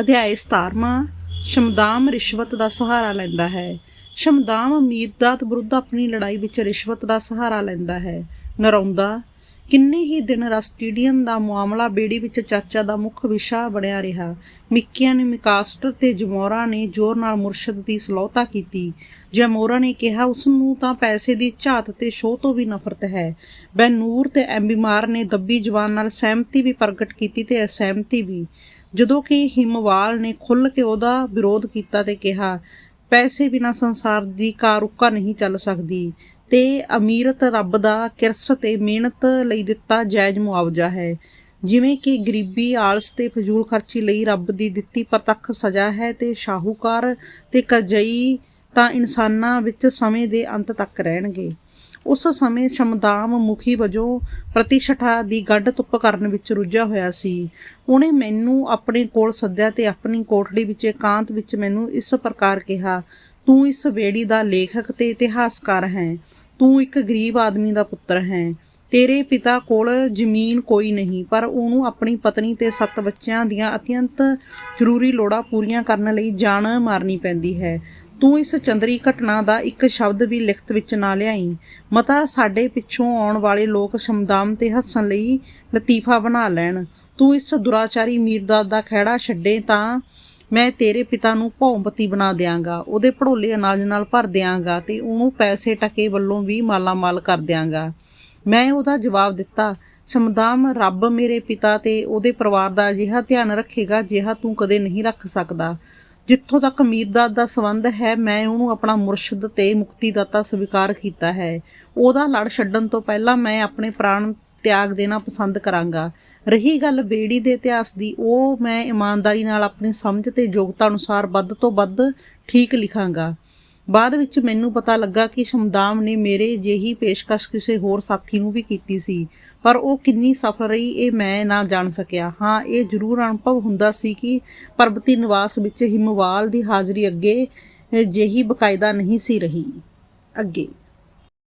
ਅਧਿਆਇ 17ਵਾਂ ਸ਼ਮਦਾਮ ਰਿਸ਼ਵਤ ਦਾ ਸਹਾਰਾ ਲੈਂਦਾ ਹੈ। ਸ਼ਮਦਾਮ ਅਮੀਰਦਾਤ ਵਿਰੁੱਧ ਆਪਣੀ ਲੜਾਈ ਵਿੱਚ ਰਿਸ਼ਵਤ ਦਾ ਸਹਾਰਾ ਲੈਂਦਾ ਹੈ। ਨਰਾਉਂਦਾ ਕਿੰਨੇ ਹੀ ਦਿਨ ਰਸਟੀਡੀਅਨ ਦਾ ਮਾਮਲਾ ਬੇੜੀ ਵਿੱਚ ਚਾਚਾ ਦਾ ਮੁੱਖ ਵਿਸ਼ਾ ਬਣਿਆ ਰਿਹਾ। ਮਿੱਕੀਆਂ ਨੇ ਮਿਕਾਸਟਰ ਤੇ ਜਮੋਰਾ ਨੇ ਜ਼ੋਰ ਨਾਲ ਮੁਰਸ਼ਦ ਦੀ ਸਲੋਤਾ ਕੀਤੀ। ਜਮੋਰਾ ਨੇ ਕਿਹਾ ਉਸ ਨੂੰ ਤਾਂ ਪੈਸੇ ਦੀ ਝਾਤ ਤੇ ਸ਼ੋਅ ਤੋਂ ਵੀ ਨਫ਼ਰਤ ਹੈ। ਬੈਨੂਰ ਤੇ ਐਮਬੀਮਾਰ ਨੇ ਦੱਬੀ ਜਵਾਨ ਨਾਲ ਸਹਿਮਤੀ ਵੀ ਪ੍ਰਗਟ ਕੀਤੀ ਤੇ ਅਸਹਿਮਤੀ ਵੀ। ਜਦੋਂ ਕਿ ਹਿਮਵਾਲ ਨੇ ਖੁੱਲ੍ਹ ਕੇ ਉਹਦਾ ਵਿਰੋਧ ਕੀਤਾ ਤੇ ਕਿਹਾ, ਪੈਸੇ ਬਿਨਾ ਸੰਸਾਰ ਦੀ ਕਾਰੁਕਾ ਨਹੀਂ ਚੱਲ ਸਕਦੀ ਤੇ ਅਮੀਰਤ ਰੱਬ ਦਾ ਕਿਰਸ ਤੇ ਮਿਹਨਤ ਲਈ ਦਿੱਤਾ ਜਾਇਜ਼ ਮੁਆਵਜ਼ਾ ਹੈ। ਜਿਵੇਂ ਕਿ ਗਰੀਬੀ ਆਲਸ ਤੇ ਫਜ਼ੂਲ ਖਰਚੀ ਲਈ ਰੱਬ ਦੀ ਦਿੱਤੀ ਪ੍ਰਤੱਖ ਸਜ਼ਾ ਹੈ ਤੇ ਸ਼ਾਹੂਕਾਰ ਤੇ ਕਜਈ ਤਾਂ ਇਨਸਾਨਾਂ ਵਿੱਚ ਸਮੇਂ ਦੇ ਅੰਤ ਤੱਕ ਰਹਿਣਗੇ। ਉਸ ਸਮੇਂ ਸ਼ਮਦਾਮ ਮੁਖੀ ਵਜੋਂ ਪ੍ਰਤੀਸ਼ਠਾ ਦੀ ਗੱਡ ਤੁੱਪ ਕਰਨ ਵਿੱਚ ਰੁੱਝਿਆ ਹੋਇਆ ਸੀ। ਉਹਨੇ ਮੈਨੂੰ ਆਪਣੇ ਕੋਲ ਸੱਦਿਆ ਤੇ ਆਪਣੀ ਕੋਠੜੀ ਵਿੱਚ ਇਕਾਂਤ ਵਿੱਚ ਮੈਨੂੰ ਇਸ ਪ੍ਰਕਾਰ ਕਿਹਾ, ਤੂੰ ਇਸ ਬੇੜੀ ਦਾ ਲੇਖਕ ਤੇ ਇਤਿਹਾਸਕਾਰ ਹੈ। ਤੂੰ ਇੱਕ ਗਰੀਬ ਆਦਮੀ ਦਾ ਪੁੱਤਰ ਹੈ। ਤੇਰੇ ਪਿਤਾ ਕੋਲ ਜ਼ਮੀਨ ਕੋਈ ਨਹੀਂ, ਪਰ ਉਹਨੂੰ ਆਪਣੀ ਪਤਨੀ ਤੇ ਸੱਤ ਬੱਚਿਆਂ ਦੀਆਂ ਅਤਿਅੰਤ ਜ਼ਰੂਰੀ ਲੋੜਾਂ ਪੂਰੀਆਂ ਕਰਨ ਲਈ ਜਾਨ ਮਾਰਨੀ ਪੈਂਦੀ ਹੈ। ਤੂੰ ਇਸ ਚੰਦਰੀ ਘਟਨਾ ਦਾ ਇੱਕ ਸ਼ਬਦ ਵੀ ਲਿਖਤ ਵਿੱਚ ਨਾ ਲਿਆਈ। ਮਤਾ ਸਾਡੇ ਪਿੱਛੋਂ ਆਉਣ ਵਾਲੇ ਲੋਕ ਸ਼ਮਦਾਮ ਤੇ ਹੱਸਣ ਲਈ ਲਤੀਫਾ ਬਣਾ ਲੈਣ। ਤੂੰ ਇਸ ਦੁਰਾਚਾਰੀ ਮੀਰਦਾਦ ਦਾ ਖਹਿੜਾ ਛੱਡੇ ਤਾਂ ਮੈਂ ਤੇਰੇ ਪਿਤਾ ਨੂੰ ਭੌਂਪਤੀ ਬਣਾ ਦਿਆਂਗਾ। ਉਹਦੇ ਭੜੋਲੇ ਅਨਾਜ ਨਾਲ ਭਰ ਦਿਆਂਗਾ ਤੇ ਉਹਨੂੰ ਪੈਸੇ ਟਕੇ ਵੱਲੋਂ ਵੀ ਮਾਲਾ ਮਾਲ ਕਰ ਦਿਆਂਗਾ। ਮੈਂ ਉਹਦਾ ਜਵਾਬ ਦਿੱਤਾ, ਸ਼ਮਦਾਮ, ਰੱਬ ਮੇਰੇ ਪਿਤਾ ਤੇ ਉਹਦੇ ਪਰਿਵਾਰ ਦਾ ਅਜਿਹਾ ਧਿਆਨ ਰੱਖੇਗਾ ਜਿਹਾ ਤੂੰ ਕਦੇ ਨਹੀਂ ਰੱਖ ਸਕਦਾ। ਜਿੱਥੋਂ ਤੱਕ ਮੀਰਦਾਦ ਦਾ ਸੰਬੰਧ ਹੈ, ਮੈਂ ਉਹਨੂੰ ਆਪਣਾ ਮੁਰਸ਼ਿਦ ਤੇ ਮੁਕਤੀਦਾਤਾ ਸਵੀਕਾਰ ਕੀਤਾ ਹੈ। ਉਹਦਾ ਲੜ ਛੱਡਣ ਤੋਂ ਪਹਿਲਾਂ ਮੈਂ ਆਪਣੇ ਪ੍ਰਾਣ ਤਿਆਗ ਦੇਣਾ ਪਸੰਦ ਕਰਾਂਗਾ। ਰਹੀ ਗੱਲ ਬੇੜੀ ਦੇ ਇਤਿਹਾਸ ਦੀ, ਉਹ ਮੈਂ ਇਮਾਨਦਾਰੀ ਨਾਲ ਆਪਣੀ ਸਮਝ ਤੇ ਯੋਗਤਾ ਅਨੁਸਾਰ ਵੱਧ ਤੋਂ ਵੱਧ ਠੀਕ ਲਿਖਾਂਗਾ। ਬਾਅਦ ਵਿੱਚ ਮੈਨੂੰ ਪਤਾ ਲੱਗਾ ਕਿ ਸ਼ਮਦਾਮ ਨੇ ਮੇਰੇ ਜਿਹੀ ਪੇਸ਼ਕਸ਼ ਕਿਸੇ ਹੋਰ ਸਾਥੀ ਨੂੰ ਵੀ ਕੀਤੀ ਸੀ, ਪਰ ਉਹ ਕਿੰਨੀ ਸਫਲ ਰਹੀ ਇਹ ਮੈਂ ਨਾ ਜਾਣ ਸਕਿਆ। ਹਾਂ, ਇਹ ਜ਼ਰੂਰ ਅਨੁਭਵ ਹੁੰਦਾ ਸੀ ਕਿ ਪਰਬਤੀ ਨਿਵਾਸ ਵਿੱਚ ਹਿਮਵਾਲ ਦੀ ਹਾਜ਼ਰੀ ਅੱਗੇ ਜਿਹੀ ਬਕਾਇਦਾ ਨਹੀਂ ਸੀ ਰਹੀ। ਅੱਗੇ।